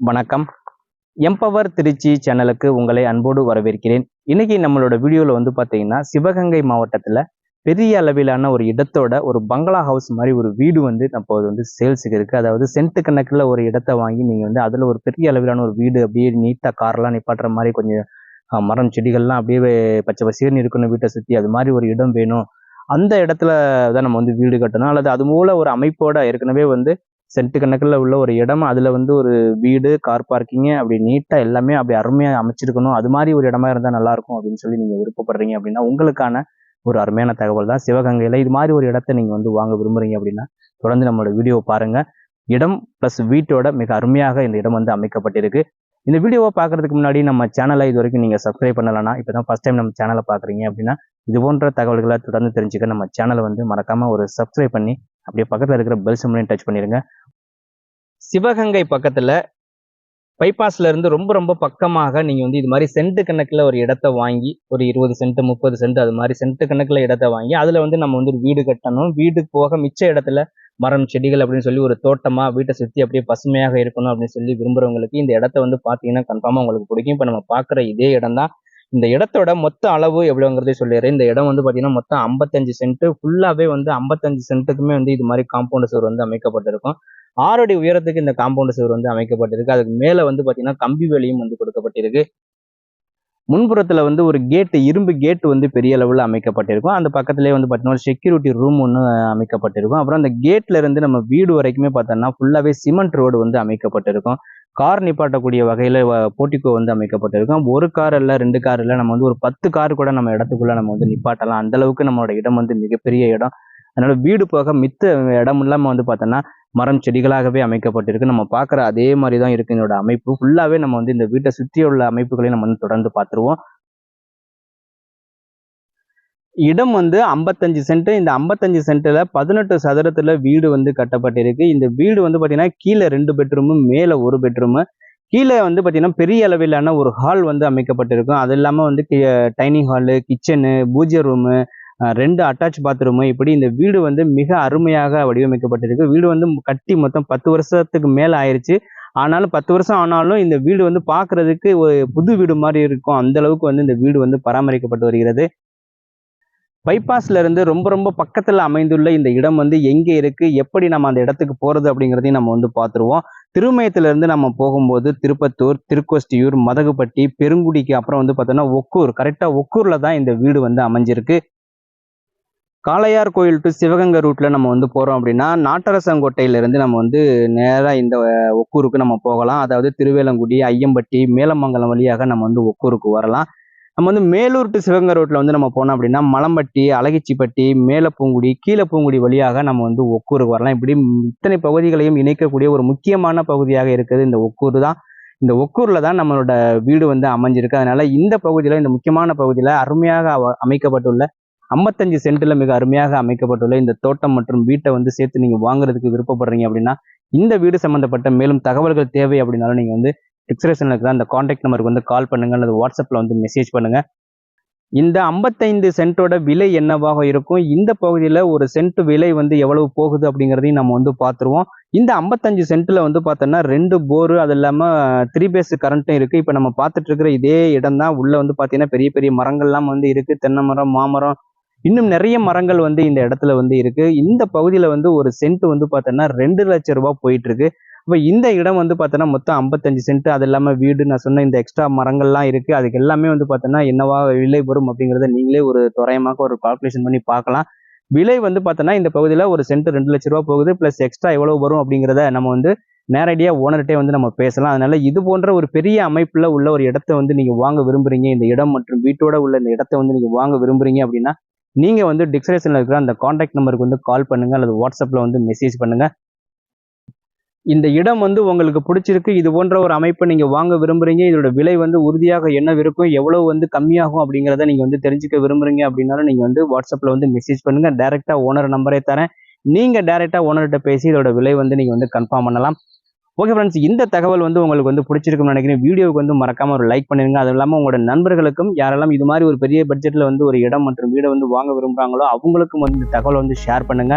வணக்கம். எம்பவர் திருச்சி சேனலுக்கு உங்களை அன்போடு வரவேற்கிறேன். இன்னைக்கு நம்மளோட வீடியோவில் வந்து பார்த்தீங்கன்னா சிவகங்கை மாவட்டத்தில் பெரிய அளவிலான ஒரு இடத்தோட ஒரு பங்களா ஹவுஸ் மாதிரி ஒரு வீடு வந்து அப்போது வந்து சேல்ஸுக்கு இருக்குது அதாவது சென்ட் கணக்கில் ஒரு இடத்த வாங்கி நீங்கள் வந்து அதில் ஒரு பெரிய அளவிலான ஒரு வீடு அப்படியே நீட்டாக கார்லாம் நிப்பாட்டுற மாதிரி கொஞ்சம் மரம் செடிகள்லாம் அப்படியே பச்சை பசியர்னு இருக்கணும் வீட்டை சுற்றி அது மாதிரி ஒரு இடம் வேணும். அந்த இடத்துல தான் நம்ம வந்து வீடு கட்டணும். அல்லது அது மூல ஒரு அமைப்போட ஏற்கனவே வந்து சென்ட் கணக்கில் உள்ள ஒரு இடம் அதில் வந்து ஒரு வீடு கார் பார்க்கிங்கு அப்படி நீட்டாக எல்லாமே அப்படி அருமையாக அமைச்சிருக்கணும். அது மாதிரி ஒரு இடமா இருந்தால் நல்லாயிருக்கும் அப்படின்னு சொல்லி நீங்கள் விருப்பப்படுறீங்க அப்படின்னா உங்களுக்கான ஒரு அருமையான தகவல் தான். சிவகங்கையில் இது மாதிரி ஒரு இடத்த நீங்கள் வந்து வாங்க விரும்புறீங்க அப்படின்னா தொடர்ந்து நம்மளோட வீடியோ பாருங்கள் இடம் ப்ளஸ் வீட்டோட மிக அருமையாக இந்த இடம் வந்து அமைக்கப்பட்டிருக்கு. இந்த வீடியோவை பார்க்கறதுக்கு முன்னாடி நம்ம சேனலை இது வரைக்கும் நீங்கள் சப்ஸ்கிரைப் பண்ணலன்னா இப்போ தான் ஃபஸ்ட் டைம் நம்ம சேனலை பார்க்குறீங்க அப்படின்னா இது போன்ற தகவல்களை தொடர்ந்து தெரிஞ்சுக்க நம்ம சேனலை வந்து மறக்காமல் ஒரு சப்ஸ்கிரைப் பண்ணி அப்படியே பக்கத்தில் இருக்கிற பெல் சிம்லையும் டச் பண்ணிடுங்க சிவகங்கை பக்கத்தில் பைபாஸ்ல இருந்து ரொம்ப ரொம்ப பக்கமாக நீங்க வந்து இது மாதிரி சென்ட் கணக்குல ஒரு இடத்த வாங்கி ஒரு இருபது சென்ட் முப்பது சென்ட் அது மாதிரி சென்ட் கணக்குல இடத்த வாங்கி அதுல வந்து நம்ம வந்து ஒரு வீடு கட்டணும். வீடு போக மிச்ச இடத்துல மரம் செடிகள் அப்படின்னு சொல்லி ஒரு தோட்டமா வீட்டை சுத்தி அப்படியே பசுமையாக இருக்கணும் அப்படின்னு சொல்லி விரும்புறவங்களுக்கு இந்த இடத்த வந்து பாத்தீங்கன்னா கன்ஃபார்மா உங்களுக்கு பிடிக்கும். இப்ப நம்ம பாக்குற இதே இடம் தான் இந்த இடத்தோட மொத்த அளவு எவ்வளோங்கிறதே சொல்லிடுறேன். இந்த இடம் வந்து பார்த்தீங்கன்னா மொத்தம் ஐம்பத்தஞ்சு சென்ட் ஃபுல்லாகவே வந்து ஐம்பத்தஞ்சு சென்ட்டுக்குமே வந்து இது மாதிரி காம்பவுண்ட் சுவர் வந்து அமைக்கப்பட்டிருக்கும். ஆறு அடி உயரத்துக்கு இந்த காம்பவுண்ட் சுவர் வந்து அமைக்கப்பட்டிருக்கு. அதுக்கு மேலே வந்து பார்த்தீங்கன்னா கம்பி வேலியும் வந்து கொடுக்கப்பட்டிருக்கு. முன்புறத்தில் வந்து ஒரு கேட்டு இரும்பு கேட் வந்து பெரிய அளவில் அமைக்கப்பட்டிருக்கும். அந்த பக்கத்துலேயே வந்து பார்த்தீங்கன்னா ஒரு செக்யூரிட்டி ரூம் ஒன்று அமைக்கப்பட்டிருக்கும். அப்புறம் அந்த கேட்ல இருந்து நம்ம வீடு வரைக்குமே பார்த்தோம்னா ஃபுல்லாகவே சிமெண்ட் ரோடு வந்து அமைக்கப்பட்டிருக்கும். கார் நிப்பாட்டக்கூடிய வகையில் போட்டிக்கோ வந்து அமைக்கப்பட்டிருக்கும். ஒரு கார் இல்லை ரெண்டு கார் இல்லை நம்ம வந்து ஒரு பத்து கார் கூட நம்ம இடத்துக்குள்ள நம்ம வந்து நிப்பாட்டலாம். அந்த அளவுக்கு நம்மளோட இடம் வந்து மிகப்பெரிய இடம். அதனால வீடு போக மித்த இடம் இல்லாமல் வந்து பார்த்தோன்னா மரம் செடிகளாகவே அமைக்கப்பட்டிருக்கு. நம்ம பார்க்குற அதே மாதிரி தான் இருக்கு. இதோட அமைப்பு. ஃபுல்லாகவே நம்ம வந்து இந்த வீட்டை சுற்றி உள்ள அமைப்புகளையும் நம்ம வந்து தொடர்ந்து பார்த்துருவோம் இடம் வந்து ஐம்பத்தஞ்சு சென்ட். இந்த ஐம்பத்தஞ்சு சென்ட்ல பதினெட்டு சதுரத்துல வீடு வந்து கட்டப்பட்டிருக்கு. இந்த வீடு வந்து பாத்தீங்கன்னா கீழே ரெண்டு பெட்ரூமு மேல ஒரு பெட்ரூமு. கீழே வந்து பாத்தீங்கன்னா பெரிய அளவிலான ஒரு ஹால் வந்து அமைக்கப்பட்டிருக்கும். அது இல்லாம வந்து டைனிங் ஹாலு கிச்சனு பூஜை ரூமு ரெண்டு அட்டாச் பாத்ரூமு. இப்படி இந்த வீடு வந்து மிக அருமையாக வடிவமைக்கப்பட்டிருக்கு. வீடு வந்து கட்டி மொத்தம் பத்து வருஷத்துக்கு மேல ஆயிருச்சு. ஆனாலும் பத்து வருஷம் ஆனாலும் இந்த வீடு வந்து பார்க்கிறதுக்கு ஒரு புது வீடு மாதிரி இருக்கும். அந்த அளவுக்கு வந்து இந்த வீடு வந்து பராமரிக்கப்பட்டு வருகிறது. பைபாஸ்ல இருந்து ரொம்ப ரொம்ப பக்கத்துல அமைந்துள்ள இந்த இடம் வந்து எங்க இருக்கு? எப்படி நம்ம அந்த இடத்துக்கு போறது அப்படிங்கிறதையும் நம்ம வந்து பார்த்துருவோம். திருமயத்துல இருந்து நம்ம போகும்போது திருப்பத்தூர் திருக்கோஷ்டியூர் மதகுப்பட்டி பெருங்குடிக்கு அப்புறம் வந்து பார்த்தோம்னா ஒக்கூர். கரெக்டா ஒக்கூர்ல தான் இந்த வீடு வந்து அமைஞ்சிருக்கு. காளையார் கோயில் டு சிவகங்கை ரூட்ல நம்ம வந்து போறோம் அப்படின்னா நாட்டரசங்கோட்டையில இருந்து நம்ம வந்து நேராக இந்த ஒக்கூருக்கு நம்ம போகலாம். அதாவது திருவேலங்குடி ஐயம்பட்டி மேலமங்கலம் வழியாக நம்ம வந்து ஒக்கூருக்கு வரலாம். நம்ம வந்து மேலூர் டு சிவகங்கை ரோட்டில் வந்து நம்ம போனோம் அப்படின்னா மலம்பட்டி அழகிச்சிப்பட்டி மேலப்பூங்குடி கீழப்பூங்குடி வழியாக நம்ம வந்து ஒக்கூருக்கு வரலாம். இப்படி இத்தனை பகுதிகளையும் இணைக்கக்கூடிய ஒரு முக்கியமான பகுதியாக இருக்குது இந்த ஒக்கூர் தான். இந்த ஒக்கூரில் தான் நம்மளோட வீடு வந்து அமைஞ்சிருக்கு. அதனால இந்த பகுதியில் இந்த முக்கியமான பகுதியில் அருமையாக அமைக்கப்பட்டுள்ள ஐம்பத்தஞ்சு சென்ட்ல மிக அருமையாக அமைக்கப்பட்டுள்ள இந்த தோட்டம் மற்றும் வீட்டை வந்து சேர்த்து நீங்கள் வாங்குறதுக்கு விருப்பப்படுறீங்க அப்படின்னா இந்த வீடு சம்பந்தப்பட்ட மேலும் தகவல்கள் தேவை அப்படின்னாலும் நீங்கள் வந்து டிஸ்கிரிப்ஷனில் இருக்கிற அந்த காண்டாக்ட் நம்பருக்கு வந்து கால் பண்ணுங்க. அல்லது வாட்ஸ்அப்ல வந்து மெசேஜ் பண்ணுங்க. இந்த ஐம்பத்தைந்து சென்ட்டோட விலை என்னவாக இருக்கும்? இந்த பகுதியில் ஒரு சென்ட் விலை வந்து எவ்வளவு போகுது அப்படிங்கிறதையும் நம்ம வந்து பார்த்துருவோம். இந்த ஐம்பத்தஞ்சு சென்ட்ல வந்து பார்த்தோன்னா ரெண்டு போரு அது இல்லாமல் த்ரீ பேஸ் கரண்ட்டும் இருக்கு. இப்போ நம்ம பார்த்துட்டு இருக்கிற இதே இடம் தான். உள்ள வந்து பார்த்தீங்கன்னா பெரிய பெரிய மரங்கள்லாம் வந்து இருக்கு. தென்னை மரம் மாமரம் இன்னும் நிறைய மரங்கள் வந்து இந்த இடத்துல வந்து இருக்கு. இந்த பகுதியில் வந்து ஒரு சென்ட் வந்து பார்த்தோன்னா ரெண்டு லட்சம் ரூபாய் போயிட்டு இருக்கு. இப்போ இந்த இடம் வந்து பார்த்தோன்னா மொத்தம் ஐம்பத்தஞ்சு சென்ட் அது இல்லாமல் வீடு நான் சொன்ன இந்த எக்ஸ்ட்ரா மரங்கள்லாம் இருக்குது அதுக்கு எல்லாமே வந்து பார்த்தோன்னா என்னவா விலை வரும் அப்படிங்கிறத நீங்களே ஒரு துறையமாக ஒரு கால்குலேஷன் பண்ணி பார்க்கலாம். விலை வந்து பார்த்தோன்னா இந்த பகுதியில் ஒரு சென்ட் ரெண்டு லட்ச ரூபா போகுது. ப்ளஸ் எக்ஸ்ட்ரா எவ்வளோ வரும் அப்படிங்கிறத நம்ம வந்து நேரடியாக ஓனர்கிட்டே வந்து நம்ம பேசலாம். அதனால இது போன்ற ஒரு பெரிய அமைப்பில் உள்ள ஒரு இடத்த வந்து நீங்கள் வாங்க விரும்புறீங்க. இந்த இடம் மற்றும் வீட்டோட உள்ள இந்த இடத்த வந்து நீங்கள் வாங்க விரும்புறீங்க அப்படின்னா நீங்கள் வந்து டிஸ்கிரிப்ஷனில் இருக்கிற அந்த காண்டாக்ட் நம்பருக்கு வந்து கால் பண்ணுங்கள் அல்லது வாட்ஸ்அப்பில் வந்து மெசேஜ் பண்ணுங்கள் இந்த இடம் வந்து உங்களுக்கு பிடிச்சிருக்கு இது போன்ற ஒரு அமைப்பை நீங்க வாங்க விரும்புறீங்க இதோட விலை வந்து உறுதியாக என்ன இருக்கும் எவ்வளவு வந்து கம்மியாகும் அப்படிங்கிறத நீங்க வந்து தெரிஞ்சுக்க விரும்புறீங்க அப்படின்னாலும் நீங்க வந்து வாட்ஸ்அப்ல வந்து மெசேஜ் பண்ணுங்க. டேரெக்டாக ஓனர் நம்பரே தரேன். நீங்க டேரெக்டாக ஓனர்கிட்ட பேசி இதோட விலை வந்து நீங்க வந்து கன்ஃபார்ம் பண்ணலாம். ஓகே ஃப்ரெண்ட்ஸ் இந்த தகவல் வந்து உங்களுக்கு வந்து பிடிச்சிருக்கும்னு நினைக்கிறேன். வீடியோவுக்கு வந்து மறக்காம ஒரு லைக் பண்ணிருங்க. அது இல்லாமல் உங்களோட நண்பர்களுக்கும் யாரெல்லாம் இது மாதிரி ஒரு பெரிய பட்ஜெட்ல வந்து ஒரு இடம் மற்றும் வீடை வந்து வாங்க விரும்புறாங்களோ அவங்களுக்கும் வந்து இந்த தகவலை வந்து ஷேர் பண்ணுங்க.